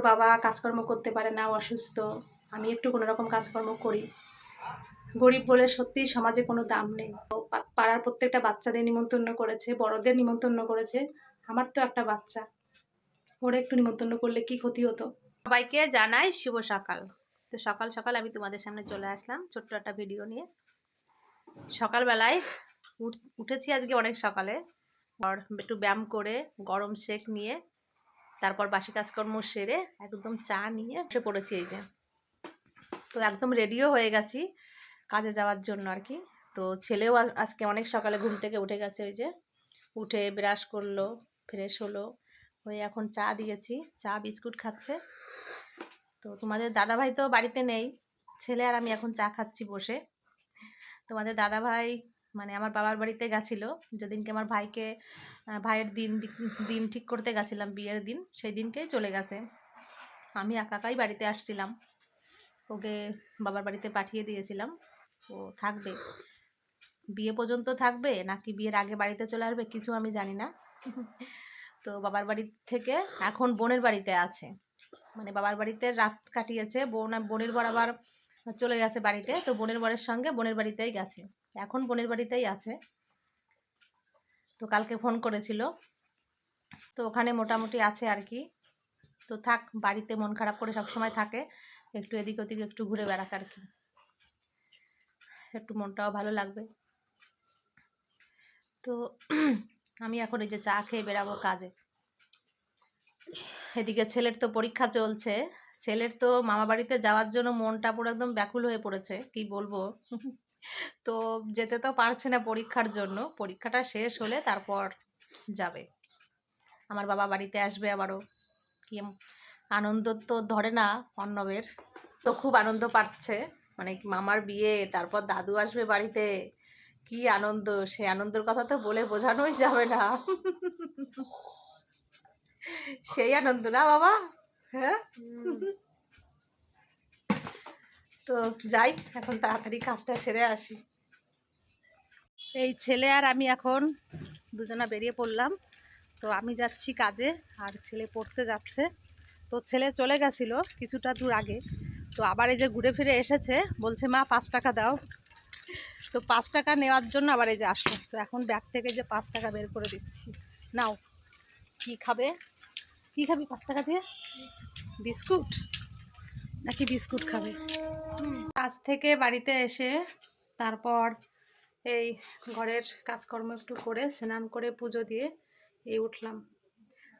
ওর বাবা কাজকর্ম করতে পারে না অসুস্থ, আমি একটু কোনো রকম কাজকর্ম করি। গরিব বলে সত্যিই সমাজে কোনো দাম নেই। পাড়ার প্রত্যেকটা বাচ্চাদের নিমন্ত্রণ করেছে, বড়দের নিমন্ত্রণ করেছে, আমার তো একটা বাচ্চা। ওরা একটু নিমন্ত্রণ করলে কি ক্ষতি হতো? সবাইকে জানাই শুভ সকাল। তো সকাল সকাল আমি তোমাদের সামনে চলে আসলাম ছোট্ট একটা ভিডিও নিয়ে। সকালবেলায় উঠ- উঠেছি আজকে অনেক সকালে। একটু ব্যায়াম করে গরম শেক নিয়ে তারপর বাসি কাজকর্ম সেরে একদম চা নিয়ে বসে পড়েছি এই যে। তো একদম রেডিও হয়ে গেছি কাজে যাওয়ার জন্য আর কি। তো ছেলেও আজকে অনেক সকালে ঘুম থেকে উঠে গেছে ওই যে। উঠে ব্রাশ করল ফ্রেশ হলো, হয়ে এখন চা দিয়েছি, চা, বিস্কুট খাচ্ছে। তো তোমাদের দাদাভাই তো বাড়িতে নেই, ছেলে আর আমি এখন চা খাচ্ছি বসে। তোমাদের দাদাভাই মানে আমার বাবার বাড়িতে গেছিল। যেদিনকে আমার ভাইকে ভাইয়ের দিন দিন ঠিক করতে গেছিলাম, বিয়ের দিন, সেই দিনকেই চলে গেছে। আমি একাকাই বাড়িতে আসছিলাম। ওকে বাবার বাড়িতে পাঠিয়ে দিয়েছিলাম। ও থাকবে। বিয়ে পর্যন্ত থাকবে? নাকি বিয়ের আগে বাড়িতে চলে আসবে? কিছু আমি জানি না। তো বাবার বাড়ি থেকে এখন বোনের বাড়িতে আছে। মানে বাবার বাড়িতে রাত কাটিয়েছে। বোন, বোনের বর আবার চলে গেছে বাড়িতে। তো বোনের বরের সঙ্গে বোনের বাড়িতেই গেছে। এখন বোনের বাড়িতেই আছে। তো কালকে ফোন করেছিল। তো ওখানে মোটামুটি আছে আর কি। তো থাক, বাড়িতে মন খারাপ করে সবসময় থাকে। একটু এদিক ওদিক একটু ঘুরে বেড়াক আর কি। একটু মনটাও ভালো লাগবে। তো আমি এখন এই যে চা খেয়ে বেরাবো কাজে। এদিকে ছেলের তো পরীক্ষা চলছে। ছেলের তো মামা বাড়িতে যাওয়ার জন্য মনটা পুরো একদম ব্যাকুল হয়ে পড়েছে। কি বলব? তো যেতে তো পারছে না পরীক্ষার জন্য। পরীক্ষাটা শেষ হলে তারপর যাবে। আমার বাবা বাড়িতে আসবে আবারও। কি আনন্দ তো ধরে না অর্ণবের তো খুব আনন্দ পাচ্ছে। মানে মামার বিয়ে, তারপর দাদু আসবে বাড়িতে। কি আনন্দ! সেই আনন্দের কথা তো বলে বোঝানোই যাবে না। সেই আনন্দ না বাবা? হ্যাঁ? তো যাই এখন তাড়াতাড়ি কাজটা সেরে আসি। এই ছেলে আর আমি এখন দুজনা বেরিয়ে পড়লাম। তো আমি যাচ্ছি কাজে আর ছেলে পড়তে যাচ্ছে। তো ছেলে চলে গেছিল কিছুটা দূর আগে। তো আবার এই যে ঘুরে ফিরে এসেছে বলছে মা পাঁচ টাকা দাও। তো পাঁচ টাকা নেওয়ার জন্য আবার এই যে আসলো। তো এখন ব্যাগ থেকে যে পাঁচ টাকা বের করে দিচ্ছি। নাও কি খাবে? কি খাবি পাঁচ টাকা দিয়ে? বিস্কুট। নাকি বিস্কুট খাবে? কাজ থেকে বাড়িতে এসে তারপর এই ঘরের কাজকর্ম একটু করে স্নান করে পুজো দিয়ে এই উঠলাম।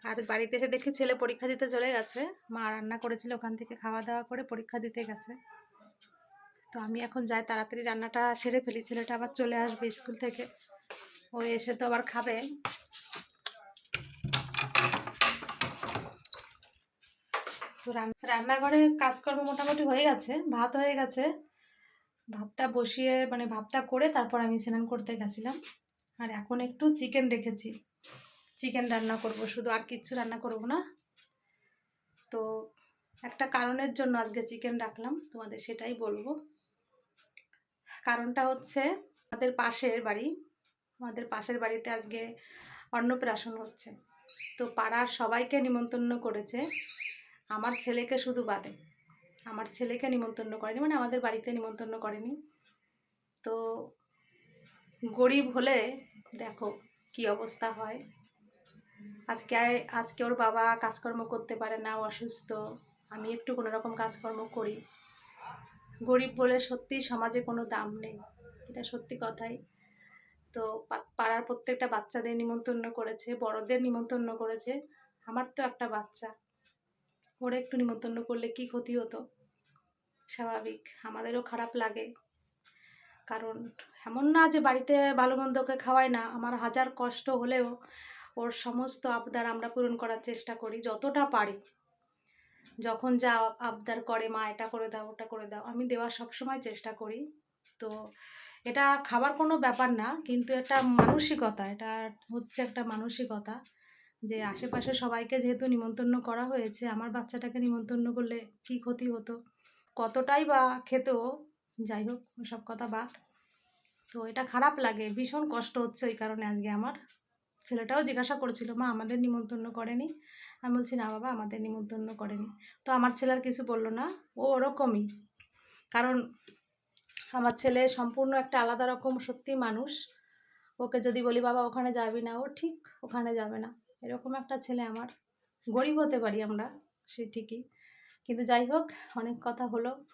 আর বাড়িতে এসে দেখি ছেলে পরীক্ষা দিতে চলে গেছে। মা রান্না করেছিল, ওখান থেকে খাওয়া দাওয়া করে পরীক্ষা দিতে গেছে। তো আমি এখন যাই, তাড়াতাড়ি রান্নাটা সেরে ফেলি। ছেলেটা আবার চলে আসবে স্কুল থেকে। ও এসে তো আবার খাবে তো রান- রান্নাঘরে কাজকর্ম মোটামুটি হয়ে গেছে, ভাত হয়ে গেছে। ভাতটা বসিয়ে মানে ভাতটা করে তারপর আমি স্নান করতে গেছিলাম। আর এখন একটু চিকেন রেখেছি। চিকেন রান্না করব, শুধু আর কিচ্ছু রান্না করব না। তো একটা কারণের জন্য আজকে চিকেন রাখলাম, তোমাদের সেটাই বলব। কারণটা হচ্ছে আমাদের পাশের বাড়ি, আমাদের পাশের বাড়িতে আজকে অন্নপ্রাশন হচ্ছে। তো পাড়ার সবাইকে নিমন্ত্রণ করেছে। আমার ছেলেকে শুধু বাদে। আমার ছেলেকে নিমন্ত্রণ করেনি মানে আমাদের বাড়িতে নিমন্ত্রণ করেনি। তো গরিব হলে দেখো কি অবস্থা হয়। আজকে আজকে ওর বাবা কাজকর্ম করতে পারে না অসুস্থ। আমি একটু কোনো রকম কাজকর্ম করি। গরিব বলে সত্যি সমাজে কোনো দাম নেই, এটা সত্যি কথাই। তো পাড়ার প্রত্যেকটা বাচ্চাদের নিমন্ত্রণ করেছে, বড়দের নিমন্ত্রণ করেছে। আমার তো একটা বাচ্চা। ওরা একটু নিমন্ত্রণ করলে কি ক্ষতি হতো? স্বাভাবিক। আমাদেরও খারাপ লাগে। কারণ এমন না যে বাড়িতে ভালো মন্দ ওকে খাওয়ায় না, আমার হাজার কষ্ট হলেও ওর সমস্ত আবদার আমরা পূরণ করার চেষ্টা করি, যতটা পারি। যখন যা আবদার করে, মা, এটা করে দাও, ওটা করে দাও, আমি দেওয়ার সবসময় চেষ্টা করি। তো এটা খাবার কোনো ব্যাপার না, কিন্তু এটা মানসিকতা, এটা হচ্ছে একটা মানসিকতা। যে আশেপাশে সবাইকে যেহেতু নিমন্ত্রণ করা হয়েছে, আমার বাচ্চাটাকে নিমন্ত্রণ করলে কি ক্ষতি হতো? কতটাই বা খেত? যাই হোক সব কথা বাদ। তো এটা খারাপ লাগে, ভীষণ কষ্ট হচ্ছে ওই কারণে আজকে আমার। ছেলেটাও জিজ্ঞাসা করেছিল, মা, আমাদের নিমন্ত্রণ করেনি? আমি বলছি, না বাবা, আমাদের নিমন্ত্রণ করেনি। তো আমার ছেলের কিছু বলল না, ও ওরকমই। কারণ আমার ছেলে সম্পূর্ণ একটা আলাদা রকম সত্যি মানুষ। ওকে যদি বলি, বাবা, ওখানে যাবি না? ও ঠিক, ওখানে যাবে না। এরকম একটা ছেলে আমার। গরিব হতে পারি আমরা, সে ঠিকই। কিন্তু যাই হোক, অনেক কথা হলো।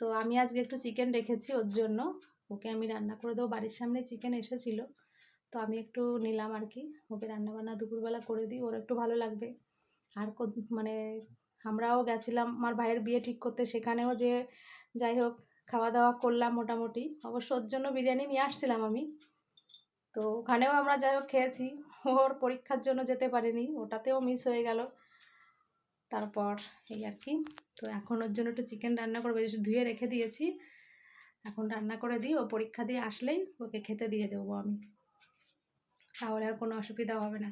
তো আমি আজকে একটু চিকেন রেখেছি ওর জন্য। ওকে আমি রান্না করে দেবো। বাড়ির সামনে চিকেন এসেছিল। তো আমি একটু নিলাম আর কি। ওকে রান্নাবান্না দুপুরবেলা করে দিই। ওর একটু ভালো লাগবে। আর মানে আমরাও গেছিলাম। আমার ভাইয়ের বিয়ে ঠিক করতে সেখানেও যে যাই হোক, খাওয়া দাওয়া করলাম মোটামুটি। অবশ্য ওর জন্য বিরিয়ানি নিয়ে আসছিলাম আমি। তো ওখানেও আমরা যাই হোক খেয়েছি। ওর পরীক্ষার জন্য যেতে পারিনি, ওটাতেও মিস হয়ে গেল। তারপর এই আর কি, তো এখন ওর জন্য একটু চিকেন রান্না করব ধুয়ে রেখে দিয়েছি। এখন রান্না করে দিই, ও পরীক্ষা দিয়ে আসলেই ওকে খেতে দিয়ে দেবো আমি। তাহলে আর কোনো অসুবিধা হবে না।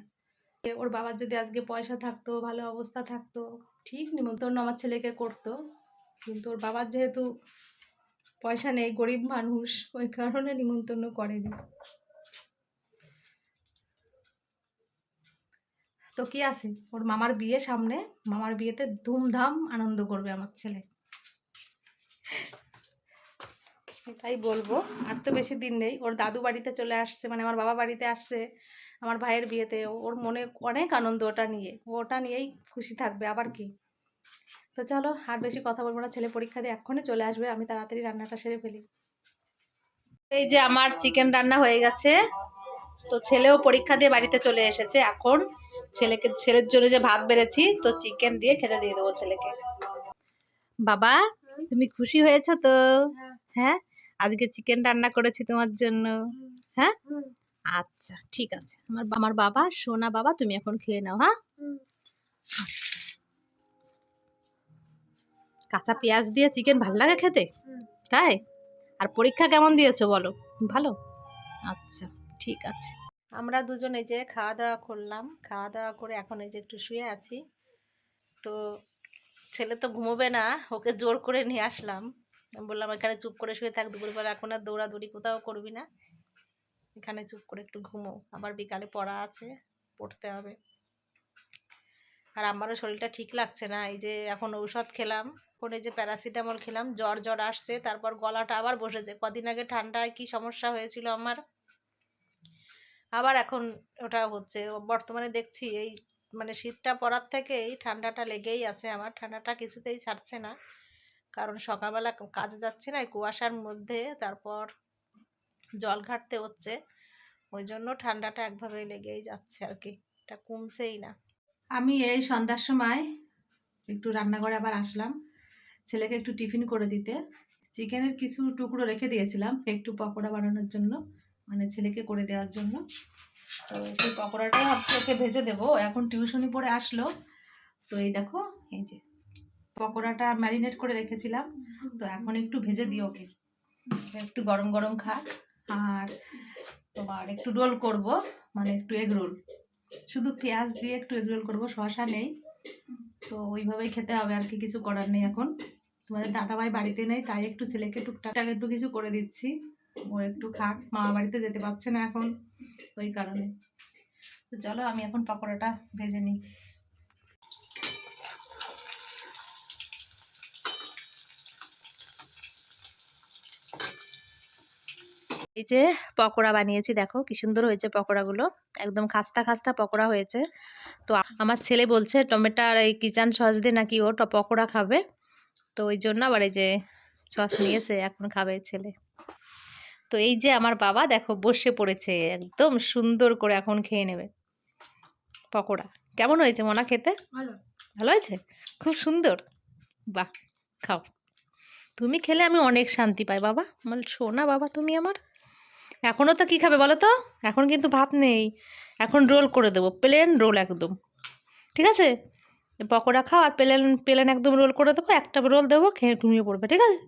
ওর বাবার যদি আজকে পয়সা থাকতো, ভালো অবস্থা থাকতো, ঠিক নিমন্ত্রণ আমার ছেলেকে করতো। কিন্তু ওর বাবার যেহেতু পয়সা নেই, গরিব মানুষ, ওই কারণে নিমন্ত্রণ করেনি। তো কি আছে? ওর মামার বিয়ে সামনে, মামার বিয়েতে ধুমধাম আনন্দ করবে আমার ছেলে। এটাই বলব। আর তো বেশি দিন নেই। ওর দাদু বাড়িতে চলে আসছে মানে আমার বাবা বাড়িতে আসছে, আমার ভাইয়ের বিয়েতে। ওর মনে অনেক আনন্দ ওটা নিয়ে। ওটা নিয়েই খুশি থাকবে। আবার কি? তো চলো, আর বেশি কথা বলব না। ছেলে পরীক্ষা দিয়ে এক্ষুনি চলে আসবে। আমি তাড়াতাড়ি রান্নাটা সেরে ফেলি। এই যে আমার চিকেন রান্না হয়ে গেছে। তো ছেলেও পরীক্ষা দিয়ে বাড়িতে চলে এসেছে এখন। ছেলেকে, ছেলের জন্য যে ভাত বেড়েছি, তো চিকেন দিয়ে খেতে দিয়ে দেবো ছেলেকে। বাবা, তুমি খুশি হয়েছো তো? হ্যাঁ? আজকে চিকেন রান্না করেছি তোমার জন্য। হ্যাঁ? আচ্ছা ঠিক আছে। আমার আমার বাবা, সোনা বাবা, তুমি এখন খেয়ে নাও হ্যাঁ? আচ্ছা। কাঁচা পেঁয়াজ দিয়ে চিকেন ভালো লাগে খেতে? তাই? আর পরীক্ষা কেমন দিয়েছ বলো? ভালো? আচ্ছা ঠিক আছে। আমরা দুজন যে খাওয়া দাওয়া করলাম। খাওয়া দাওয়া করে এখন এই যে একটু শুয়ে আছি। তো ছেলে তো ঘুমোবে না, ওকে জোর করে নিয়ে আসলাম। বললাম, এখানে চুপ করে শুয়ে থাক, দুপুরবেলা এখন আর দৌড়াদৌড়ি কোথাও করবি না। এখানে চুপ করে একটু ঘুমো। আবার বিকালে পড়া আছে, পড়তে হবে। আর আমারও শরীরটা ঠিক লাগছে না। এই যে এখন ঔষধ খেলাম এই যে প্যারাসিটামল খেলাম জ্বর জ্বর আসছে, তারপর গলাটা আবার বসেছে। কদিন আগে ঠান্ডায় কি সমস্যা হয়েছিল আমার? আবার এখন ওটা হচ্ছে বর্তমানে দেখছি এই মানে শীতটা পড়ার থেকে এই ঠান্ডাটা লেগেই আছে আমার। ঠান্ডাটা কিছুতেই ছাড়ছে না। কারণ সকালবেলা কাজে যাচ্ছি না কুয়াশার মধ্যে তারপর জল ঘাটতে হচ্ছে। ওই জন্য ঠান্ডাটা একভাবে লেগেই যাচ্ছে আর কি, এটা কমছেই না। আমি এই সন্ধ্যার সময় একটু রান্নাঘরে আবার আসলাম, ছেলেকে একটু টিফিন করে দিতে। চিকেনের কিছু টুকরো রেখে দিয়েছিলাম, একটু পকোড়া বানানোর জন্য। মানে ছেলেকে করে দেওয়ার জন্য। তো সেই পকোড়াটাই ভাবছি ওকে ভেজে দেবো। এখন টিউশনি পড়ে আসলো। তো এই দেখো, এই যে পকোড়াটা ম্যারিনেট করে রেখেছিলাম। তো এখন একটু ভেজে দিই ওকে। একটু গরম গরম খাক। আর তোমার একটু রোল করব মানে একটু এগ রোল শুধু পেঁয়াজ দিয়ে একটু এগ রোল করব শশা নেই। তো ওইভাবেই খেতে হবে, আর কি কিছু করার নেই এখন। তোমাদের দাদাভাই বাড়িতে নেই, তাই একটু ছেলেকে টুকটাক একটু কিছু করে দিচ্ছি। ও একটু খাক মামা বাড়িতে যেতে পারছে না এখন ওই কারণে। তো চলো আমি এখন পকোড়াটা ভেজে নিই। এই যে পকোড়া বানিয়েছি, দেখো কি সুন্দর হয়েছে পকোড়াগুলো। একদম খাস্তা খাস্তা পকোড়া হয়েছে। তো আমার ছেলে বলছে, টমেটো আর এই কিচান সস দিয়ে নাকি ও পকোড়া খাবে। তো ওই জন্য আবার এই যে সস নিয়েছে এখন খাবে ছেলে। তো এই যে আমার বাবা দেখো বসে পড়েছে একদম সুন্দর করে এখন খেয়ে নেবে। পকোড়া। কেমন হয়েছে মনা খেতে? ভালো। ভালো হয়েছে? খুব সুন্দর। বাহ খাও। তুমি খেলে আমি অনেক শান্তি পাই বাবা। আমার শোনা বাবা তুমি আমার। এখনও তো কী খাবে বলো তো? এখন কিন্তু ভাত নেই। এখন রোল করে দেবো প্লেন রোল একদম। ঠিক আছে? পকোড়া খাও আর প্লেন প্লেন একদম রোল করে দেবো একটা রোল দেবো খেয়ে ঘুমিয়ে পড়বে ঠিক আছে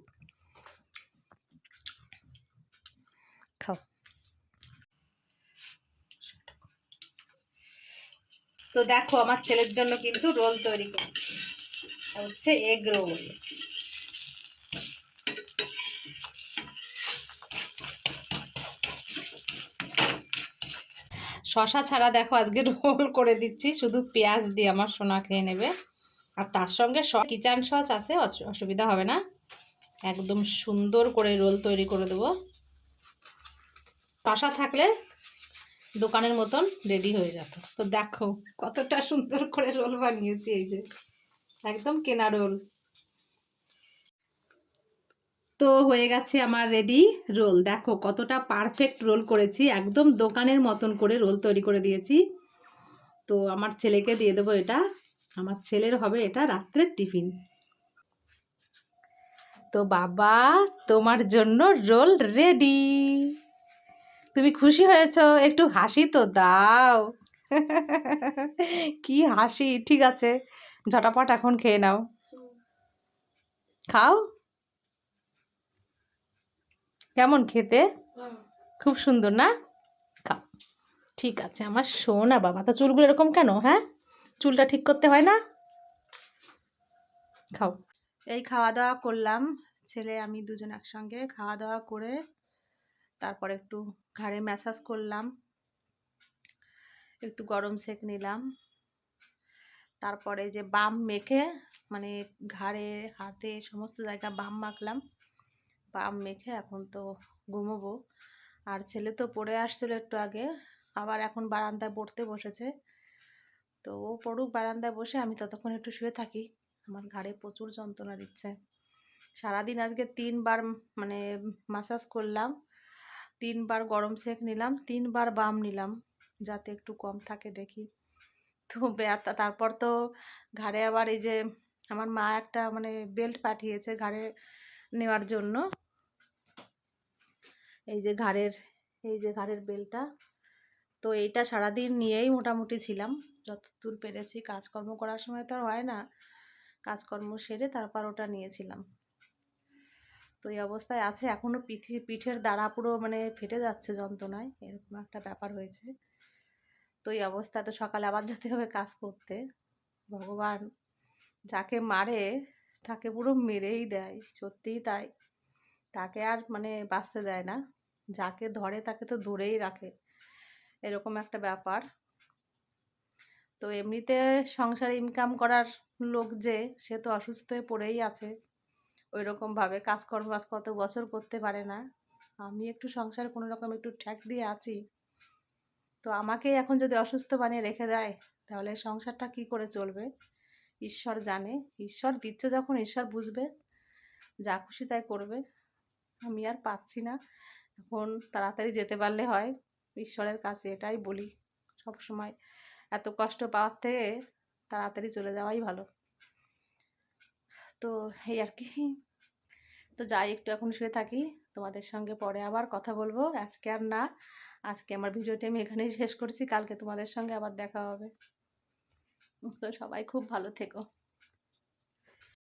খাও তো দেখো, আমার ছেলের জন্য কিন্তু রোল তৈরি হচ্ছে এগ রোল। শশা ছাড়া দেখো, আজকে রোল করে দিচ্ছি। শুধু পেঁয়াজ দিয়ে আমার সোনা খেয়ে নেবে। আর তার সঙ্গে কিচান সস আছে, অস- অসুবিধা হবে না। একদম সুন্দর করে রোল তৈরি করে দেবো। শশা থাকলে দোকানের মতন রেডি হয়ে যেত তো দেখো কতটা সুন্দর করে রোল বানিয়েছি এই যে, একদম কেনা রোল তো হয়ে গেছে আমার রেডি রোল দেখো কতটা পারফেক্ট রোল করেছি, একদম দোকানের মতন করে রোল তৈরি করে দিয়েছি। তো আমার ছেলেকে দিয়ে দেবো এটা, আমার ছেলের হবে এটা রাত্রের টিফিন তো বাবা, তোমার জন্য রোল রেডি তুমি খুশি হয়েছো? একটু হাসি তো দাও। কি হাসি? ঠিক আছে, ঝটাপট এখন খেয়ে নাও। খাও। কেমন খেতে? খুব সুন্দর না? খাও। ঠিক আছে, আমার শোনা বাবা, তো চুলগুলো এরকম কেন হ্যাঁ? চুলটা ঠিক করতে হয় না? খাও। এই খাওয়া দাওয়া করলাম, ছেলে, আমি দুজন একসঙ্গে খাওয়া দাওয়া করে তারপর একটু ঘাড়ে ম্যাসাজ করলাম। একটু গরম সেক নিলাম। তারপরে যে বাম মেখে মানে ঘাড়ে, হাতে সমস্ত জায়গা বাম মাখলাম। বাম মেখে এখন তো ঘুমোবো। আর ছেলে তো পড়ে আসছিল একটু আগে, আবার এখন বারান্দায় পড়তে বসেছে। তো ও পড়ুক বারান্দায় বসে, আমি ততক্ষণ একটু শুয়ে থাকি। আমার ঘাড়ে প্রচুর যন্ত্রণা দিচ্ছে। সারাদিন আজকে তিনবার মানে মাসাজ করলাম। তিনবার গরম সেক নিলাম, তিনবার বাম নিলাম, যাতে একটু কম থাকে দেখি। তো ব্যথা, তারপর তো ঘাড়ে আবার এই যে আমার মা একটা মানে বেল্ট পাঠিয়েছে ঘাড়ে নেওয়ার জন্য। এই যে ঘাড়ের, এই যে ঘাড়ের বেলটা তো এইটা সারাদিন নিয়েই মোটামুটি ছিলাম। যতদূর পেরেছি, কাজকর্ম করার সময় তো আর হয় না। কাজকর্ম সেরে তারপর ওটা নিয়েছিলাম। তো এই অবস্থায় আছে। এখনও পিঠে, পিঠের দাঁড়া পুরো মানে ফেটে যাচ্ছে যন্ত্রণায়। এরকম একটা ব্যাপার হয়েছে। তো এই অবস্থায় তো সকালে আবার যেতে হবে কাজ করতে। ভগবান যাকে মারে, তাকে পুরো মেরেই দেয়। সত্যিই তাই। তাকে আর মানে বাঁচতে দেয় না। যাকে ধরে তাকে তো ধরেই রাখে। এরকম একটা ব্যাপার। তো এমনিতে সংসারে ইনকাম করার লোক যে, সে তো অসুস্থ হয়ে পড়েই আছে। ওই রকমভাবে কাজকর্ম আজ কত বছর করতে পারে না। আমি একটু সংসার কোনো রকম একটু ঠ্যাক দিয়ে আছি। তো আমাকে এখন যদি অসুস্থ বানিয়ে রেখে দেয়, তাহলে সংসারটা কি করে চলবে? ঈশ্বর জানে। ঈশ্বর দিচ্ছে যখন ঈশ্বর বুঝবে। যা খুশি তাই করবে। আমি আর পাচ্ছি না। এখন তাড়াতাড়ি যেতে পারলে হয়। ঈশ্বরের কাছে এটাই বলি সব সময় এত কষ্ট পাওয়ার থেকে তাড়াতাড়ি চলে যাওয়াই ভালো। তো এই আর কি। তো যাই, একটু এখন শুয়ে থাকি, তোমাদের সঙ্গে পরে আবার কথা বলব। আজকে আর না, আজকে আমার ভিডিওটি আমি এখানেই শেষ করছি, কালকে তোমাদের সঙ্গে আবার দেখা হবে। তো সবাই খুব ভালো থেকো।